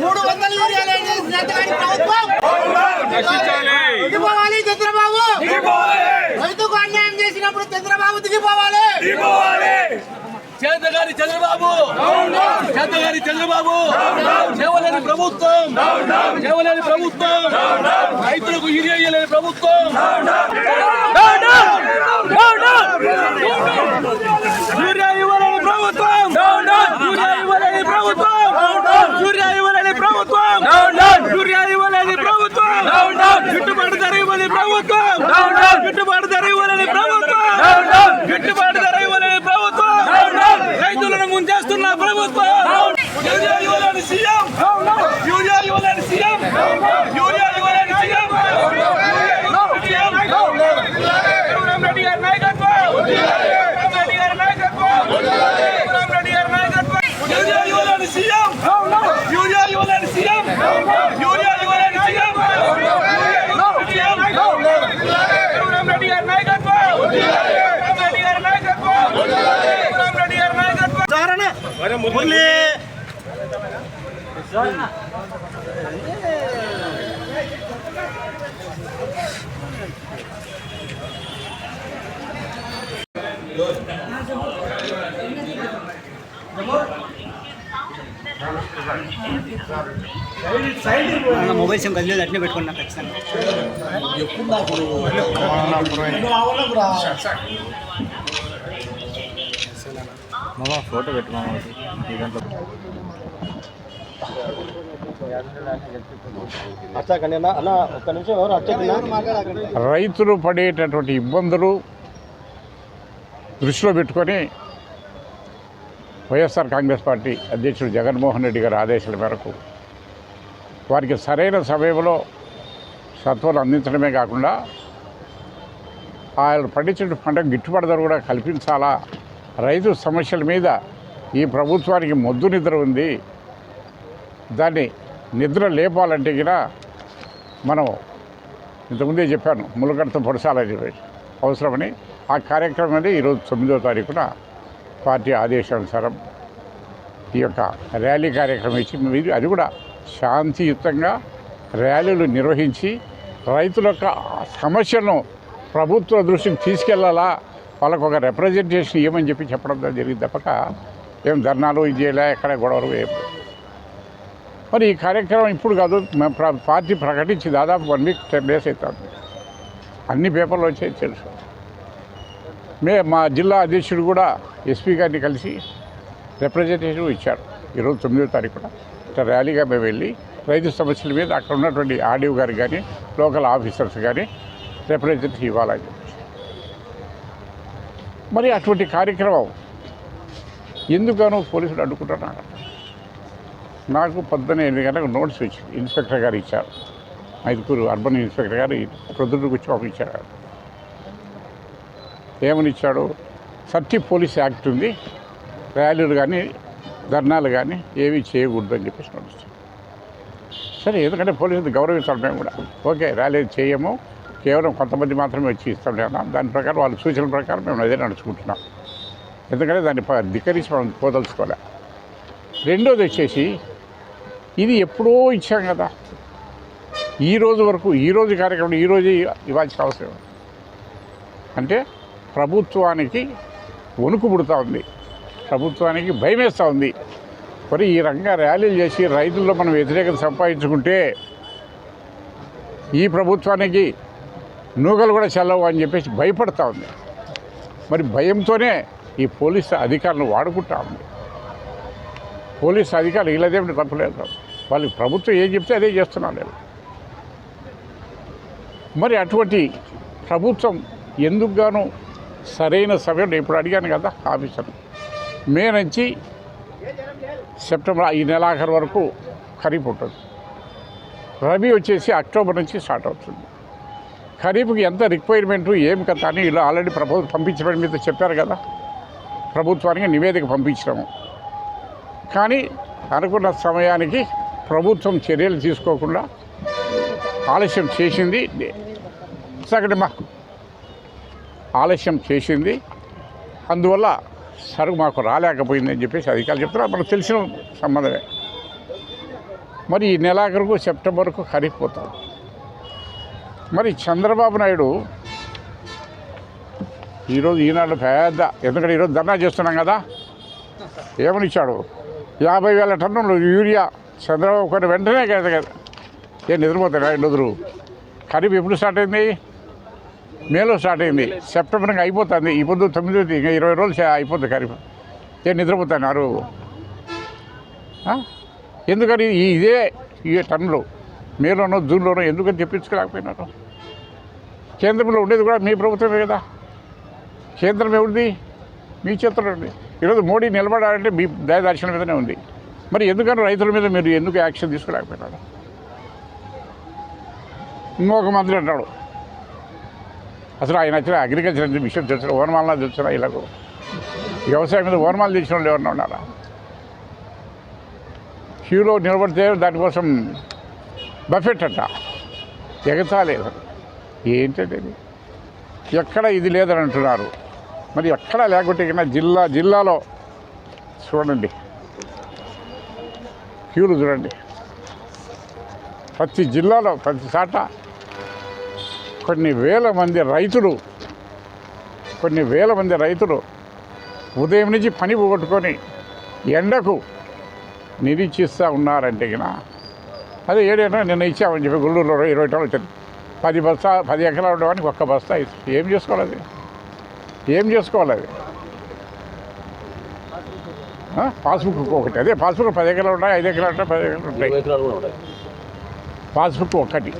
మూడు వందల ప్రభుత్వం! దిగిపోవాలి చంద్రబాబు! రైతుకు అన్యాయం చేసినప్పుడు చంద్రబాబు దిగిపోవాలి! చేతగారి చంద్రబాబు. చేతగారి చంద్రబాబు. చేయలేని ప్రభుత్వం. చేయలేని ప్రభుత్వం. రైతులకు ఇరియలేని ప్రభుత్వం. యూరియా ఇవ్వలేని ప్రభుత్వం. యూరియా ఇవ్వలేని ప్రభుత్వం. యూరియా ఇవ్వలేని ప్రభుత్వం. యూరియా ఇవ్వలేని ప్రభుత్వం. గిట్టుబాటు ధర ప్రభుత్వం. గిట్టుబాటు ధర ఇవ్వలేని ప్రభుత్వం. గిట్టుబాటు ధర ముంచేస్తున్న ప్రభుత్వం! యూరియా ఇవ్వలేని సీఎం! యూరియా ఇవ్వలేని CM! Urea నాయకత్వం మొబైల్ సిమ్ కదిలేదు అట్నే పెట్టుకున్నా ఖచ్చితంగా రైతులు పడేటటువంటి ఇబ్బందులు దృష్టిలో పెట్టుకొని వైఎస్ఆర్ కాంగ్రెస్ పార్టీ అధ్యక్షుడు జగన్మోహన్ రెడ్డి గారి ఆదేశాల మేరకు వారికి సరైన సమయంలో సత్వాలు అందించడమే కాకుండా ఆయన పండించిన పంటకు గిట్టుబాటు ధర కూడా కల్పించాలా? రైతు సమస్యల మీద ఈ ప్రభుత్వానికి మొద్దు నిద్ర ఉంది. దాన్ని నిద్ర లేపాలంటే కూడా మనం ఇంతకుముందే చెప్పాను ములకడతో పొడసాలని చెప్పేసి అవసరమని ఆ కార్యక్రమం అనేది ఈరోజు తొమ్మిదో తారీఖున పార్టీ ఆదేశానుసారం ఈ యొక్క ర్యాలీ కార్యక్రమం ఇచ్చి మీరు అది కూడా శాంతియుతంగా ర్యాలీలు నిర్వహించి రైతుల యొక్క సమస్యను ప్రభుత్వ దృష్టికి తీసుకెళ్ళాలా వాళ్ళకు ఒక రిప్రజెంటేషన్ ఇవ్వమని చెప్పి చెప్పడం జరిగింది తప్పక. ఏం ధర్నాలు ఇది చేయలే ఎక్కడ గొడవలు మరి ఈ కార్యక్రమం ఇప్పుడు కాదు పార్టీ ప్రకటించి దాదాపు వన్ వీక్ టెన్ డేస్ అవుతుంది. అన్ని పేపర్లు వచ్చాయి తెలుసు. మే మా జిల్లా అధ్యక్షుడు కూడా ఎస్పీ గారిని కలిసి రిప్రజెంటేషన్ ఇచ్చారు. ఈరోజు తొమ్మిదో తారీఖున. ఇట్లా ర్యాలీగా మేము వెళ్ళి రైతు సమస్యల మీద అక్కడ ఉన్నటువంటి ఆర్డీఓ గారికి కానీ లోకల్ ఆఫీసర్స్ కానీ రిప్రజెంటేషన్ ఇవ్వాలని చెప్పి. మరి అటువంటి కార్యక్రమం ఎందుకనో పోలీసులు అడ్డుకుంటున్నారు. నాకు పొద్దున ఎనిమిది గంటలకు నోటీస్ వచ్చింది. ఇన్స్పెక్టర్ గారు ఇచ్చారు. ఐదుగురు అర్బన్ ఇన్స్పెక్టర్ గారు ప్రొద్దుడు వచ్చి పంపించారు ఏమని ఇచ్చాడు? సర్టి పోలీస్ యాక్ట్ ఉంది. ర్యాలీలు కానీ ధర్నాలు కానీ ఏవి చేయకూడదు అని చెప్పేసి నోటీస్ సరే ఎందుకంటే పోలీసులు గౌరవించాలి మేము కూడా. ఓకే ర్యాలీ చేయము. కేవలం కొంతమంది మాత్రమే వచ్చి ఇస్తాం లేదా? దాని ప్రకారం వాళ్ళ సూచనల ప్రకారం మేము అదే నడుచుకుంటున్నాం. ఎందుకంటే దాన్ని ప- ధిక్కరించి మనం పోదలుచుకోలే. రెండోది వచ్చేసి ఇది ఎప్పుడో ఇచ్చాం కదా. ఈ రోజు వరకు ఈ రోజు కార్యక్రమం ఈ రోజు ఇవ్వాల్సిన అవసరం అంటే ప్రభుత్వానికి వణుకు పుడుతూ ఉంది. ప్రభుత్వానికి భయం వేస్తూ ఉంది. మరి ఈ రంగా ర్యాలీలు చేసి రైతుల్లో మనం వ్యతిరేకత సంపాదించుకుంటే ఈ ప్రభుత్వానికి నూకలు కూడా చల్లవు అని చెప్పేసి భయపడతా ఉంది. మరి భయంతోనే ఈ పోలీసు అధికారులను వాడుకుంటా ఉంది. పోలీసు అధికారులు వీళ్ళదేమిటి తప్పలేదు వాళ్ళకి ప్రభుత్వం ఏం చెప్తే అదే చేస్తున్నాను నేను. మరి అటువంటి ప్రభుత్వం ఎందుకుగానో సరైన సమయంలో ఇప్పుడు అడిగాను కదా ఆఫీసర్. మే నుంచి సెప్టెంబర్ ఈ నెలాఖరు వరకు ఖరీఫ్ ఉంటుంది. రబీ వచ్చేసి అక్టోబర్ నుంచి స్టార్ట్ అవుతుంది. ఖరీఫ్కి ఎంత రిక్వైర్మెంటు ఏం కదా అని ఇలా ఆల్రెడీ ప్రభుత్వం పంపించడం మీద చెప్పారు కదా. ప్రభుత్వానికి నివేదిక పంపించినాము కానీ అనుకున్న సమయానికి ప్రభుత్వం చర్యలు తీసుకోకుండా ఆలస్యం చేసింది. సగటు మాకు ఆలస్యం చేసింది. అందువల్ల సరుకు మాకు రాలేకపోయిందని చెప్పేసి అధికారులు చెప్తున్నారు. మనకు తెలిసిన సంబంధమే. మరి ఈ నెలాఖరుకు సెప్టెంబర్కు ఖరీఫ్ పోతాం. మరి చంద్రబాబు నాయుడు ఈరోజు ఈనాడు పెద్ద ఎందుకంటే ఈరోజు ధర్నా చేస్తున్నాం కదా. ఏమని ఇచ్చాడు యాభై వేల టన్నులు యూరియా చంద్రబాబు కొన్ని వెంటనే కదా కదా ఏం నిద్రపోతాడు రెండు ఖరీఫ్ ఎప్పుడు స్టార్ట్ అయింది? మేలో స్టార్ట్ అయింది. సెప్టెంబర్ ఇంకా అయిపోతుంది. ఈ పొద్దు తొమ్మిది ఇంకా ఇరవై రోజులు అయిపోతుంది ఖరీఫ్. ఏ నిద్రపోతున్నారు ఆ? ఎందుకని ఇదే ఈ టన్నులు మేలోనో జూన్లోనో ఎందుకని తెప్పించుకోలేకపోయినారు? కేంద్రంలో ఉండేది కూడా మీ ప్రభుత్వమే కదా. కేంద్రం ఎవరిది మీ చేతిలో ఉంది. ఈరోజు మోడీ నిలబడాలంటే మీ దయదర్శన మీదనే ఉంది. మరి ఎందుకని రైతుల మీద మీరు ఎందుకు యాక్షన్ తీసుకురాకపోయినాడు ఇంకొక మంత్రి అంటాడు. అసలు ఆయన వచ్చిన అగ్రికల్చర్ మిషన్ విషయం తెలిసిన తెచ్చిన తెలిసిన ఇలాగ? వ్యవసాయం మీద ఓనమాలు తెలిసిన వాళ్ళు ఎవరన్నా ఉన్నారా? క్యూలో నిలబడితే దానికోసం బఫెట్ అంట. ఎగతాలి ఏంటంటే ఎక్కడ ఇది లేదని అంటున్నారు. మరి ఎక్కడ లేకుంటే కన్నా జిల్లా జిల్లాలో చూడండి. క్యూలు చూడండి. ప్రతి జిల్లాలో ప్రతి చాట కొన్ని వేల మంది రైతులు కొన్ని వేల మంది రైతులు ఉదయం నుంచి పని పోగొట్టుకొని ఎండకు నిరీక్షిస్తూ ఉన్నారంటే గిన అదే ఏడైనా నిన్న ఇచ్చామని చెప్పి గుళ్ళూరులో ఇరవై టన్నులు వచ్చింది. పది బస్తా పది ఎకరాలు ఉండడానికి ఒక్క బస్తా ఏం చేసుకోవాలి ఏం చేసుకోవాలి అది? పాస్బుక్ ఒకటి. అదే పాస్బుక్ పది ఎకరాలు ఉన్నాయి ఐదు ఎకరాలు ఉంటాయి పది ఎకరాలు ఉంటాయి పాస్బుక్ ఒకటి.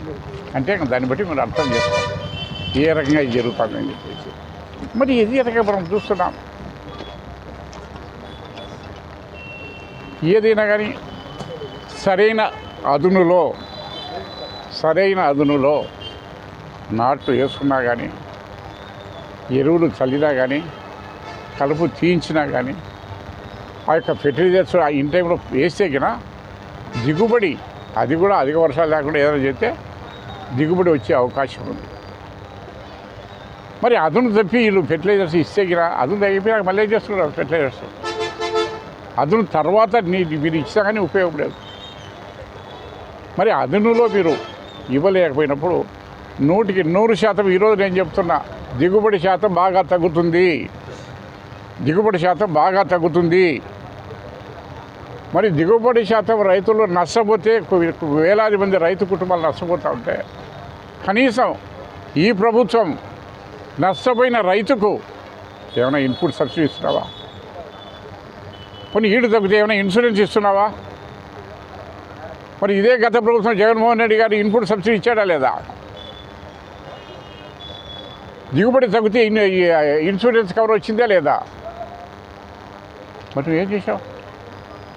అంటే దాన్ని బట్టి మీరు అర్థం చేసుకోవాలి. ఏ రకంగా ఇది జరుగుతుందని చెప్పేసి. మరి ఇది రకంగా మనం చూస్తున్నాం? ఏదైనా కానీ సరైన అదునులో సరైన అదునులో నాట్లు వేసుకున్నా కానీ ఎరువులు చల్లినా కానీ కలుపు తీయించినా కానీ ఆ యొక్క ఫెర్టిలైజర్స్ ఆ ఇన్ టైంలో వేస్తే కినా దిగుబడి అది కూడా అధిక వర్షాలు లేకుండా ఏదైనా చేస్తే దిగుబడి వచ్చే అవకాశం ఉంది. మరి అదును తప్పి వీళ్ళు ఫెర్టిలైజర్స్ ఇస్తే కినా అదును తగ్గిపోయినాక మళ్ళీ చేస్తున్నారు ఫెర్టిలైజర్స్ అదును తర్వాత నీ మీరు ఇచ్చినా కానీ ఉపయోగపడేది మరి అదునులో మీరు ఇవ్వలేకపోయినప్పుడు నూటికి నూరు శాతం ఈరోజు నేను చెప్తున్నా దిగుబడి శాతం బాగా తగ్గుతుంది. దిగుబడి శాతం బాగా తగ్గుతుంది. మరి దిగుబడి శాతం రైతులు నష్టపోతే వేలాది మంది రైతు కుటుంబాలు నష్టపోతూ ఉంటే కనీసం ఈ ప్రభుత్వం నష్టపోయిన రైతుకు ఏమైనా ఇన్పుట్ సబ్సిడీ ఇస్తున్నావా? కొన్ని ఈడు తగ్గితే ఏమైనా ఇన్సూరెన్స్ ఇస్తున్నావా? మరి ఇదే గత ప్రభుత్వం జగన్మోహన్ రెడ్డి గారు ఇన్పుట్ సబ్సిడీ ఇచ్చాడా లేదా? దిగుబడి తగ్గితే ఇన్- ఇన్సూరెన్స్ కవర్ వచ్చిందా లేదా? మరి నువ్వు ఏం చేసావు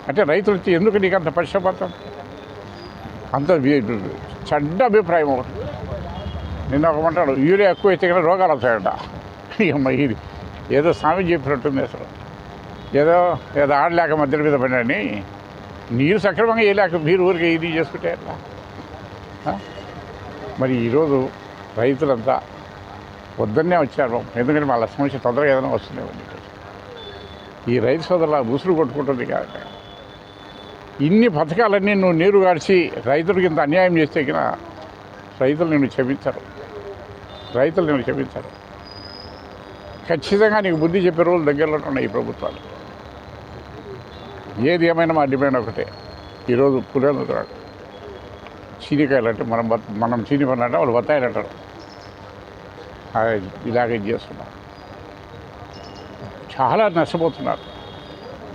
అంటే రైతులు వచ్చి ఎందుకు నీకు అంత పరిశ్రమపడతాం అంత చెడ్డ అభిప్రాయం ఒకటి. నిన్న ఒక మంటాడు యూరియా ఎక్కువ అయితే కదా రోగాలు వస్తాయంట. అమ్మ ఇది ఏదో స్వామి చెప్పినట్టుంది అసలు. ఏదో ఏదో ఆడలేక మధ్యలో మీద పడినని నీరు సక్రమంగా వేయలేక మీరు ఊరికి ఇది చేసుకుంటే మరి ఈరోజు రైతులంతా పొద్దున్నే వచ్చారు ఎందుకంటే వాళ్ళ సమస్య తొందరగా ఏదైనా వస్తున్నాయి ఈ రైతు సోదరుల ముసురు కొట్టుకుంటుంది కాక ఇన్ని పథకాలన్నీ నువ్వు నీరు గాడిచి రైతులకు ఇంత అన్యాయం చేస్తే రైతులు నిన్ను క్షమించరు. రైతులు నిన్ను క్షమించరు. ఖచ్చితంగా నీకు బుద్ధి చెప్పే రోజులు దగ్గరలో ఉన్నాయి ఈ ప్రభుత్వాలు. ఏది ఏమైనా మా డిమాండ్ ఒకటే. ఈరోజు పురేంద్రాడు చీనికాయలు అంటే మనం మనం చీని పని అంటే వాళ్ళు బత్తాయిలు అంటారు. ఇలాగే చేస్తున్నాం. చేస్తున్నారు చాలా నష్టపోతున్నారు.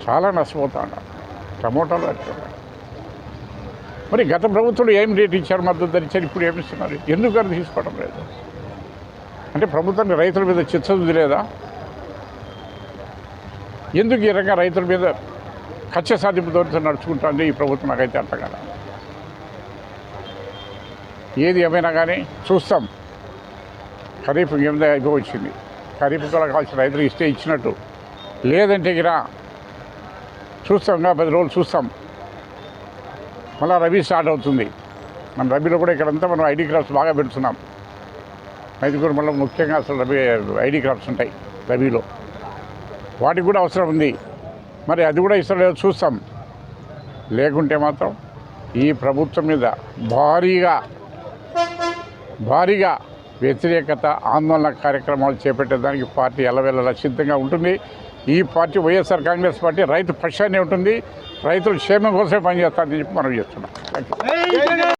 చాలా నష్టపోతున్నారు. టమోటాలు అట్లా. మరి గత ప్రభుత్వం ఏం రేట్ ఇచ్చారు మద్దతు ధరించారు ఇప్పుడు ఏమి ఇస్తున్నారు? ఎందుకు అది తీసుకోవడం లేదు? అంటే ప్రభుత్వానికి రైతుల మీద చిత్తశుద్ధి లేదా? ఎందుకు ఈ రకంగా రైతుల మీద కక్ష సాధింపుతో నడుచుకుంటుంది ఈ ప్రభుత్వం? నాకైతే అర్థం కదా. ఏది ఏమైనా కానీ చూస్తాం. ఖరీఫ్ ఎనిమిది అయిపో వచ్చింది. ఖరీఫ్ కూడా కావాల్సిన రైతులు ఇస్తే ఇచ్చినట్టు. లేదంటే గిరా చూస్తాం పది రోజులు చూస్తాం. మళ్ళీ రబీ స్టార్ట్ అవుతుంది. మన రబీలో కూడా ఇక్కడంతా మనం ఐడి క్రాప్స్ బాగా పెడుతున్నాం. రైతుకూరు మళ్ళీ ముఖ్యంగా అసలు రబీ ఐడి కార్డ్స్ ఉంటాయి రబీలో. వాటికి కూడా అవసరం ఉంది. మరి అది కూడా ఇస్తలేదు చూస్తాం. లేకుంటే మాత్రం ఈ ప్రభుత్వం మీద భారీగా భారీగా వ్యతిరేకత ఆందోళన కార్యక్రమాలు చేపట్టేదానికి పార్టీ ఎలవెల్లలా సిద్ధంగా ఉంటుంది. ఈ పార్టీ వైఎస్ఆర్ కాంగ్రెస్ పార్టీ రైతు పక్షాన్ని ఉంటుంది. రైతుల క్షేమం కోసమే పనిచేస్తారని చెప్పి మనం చేస్తున్నాం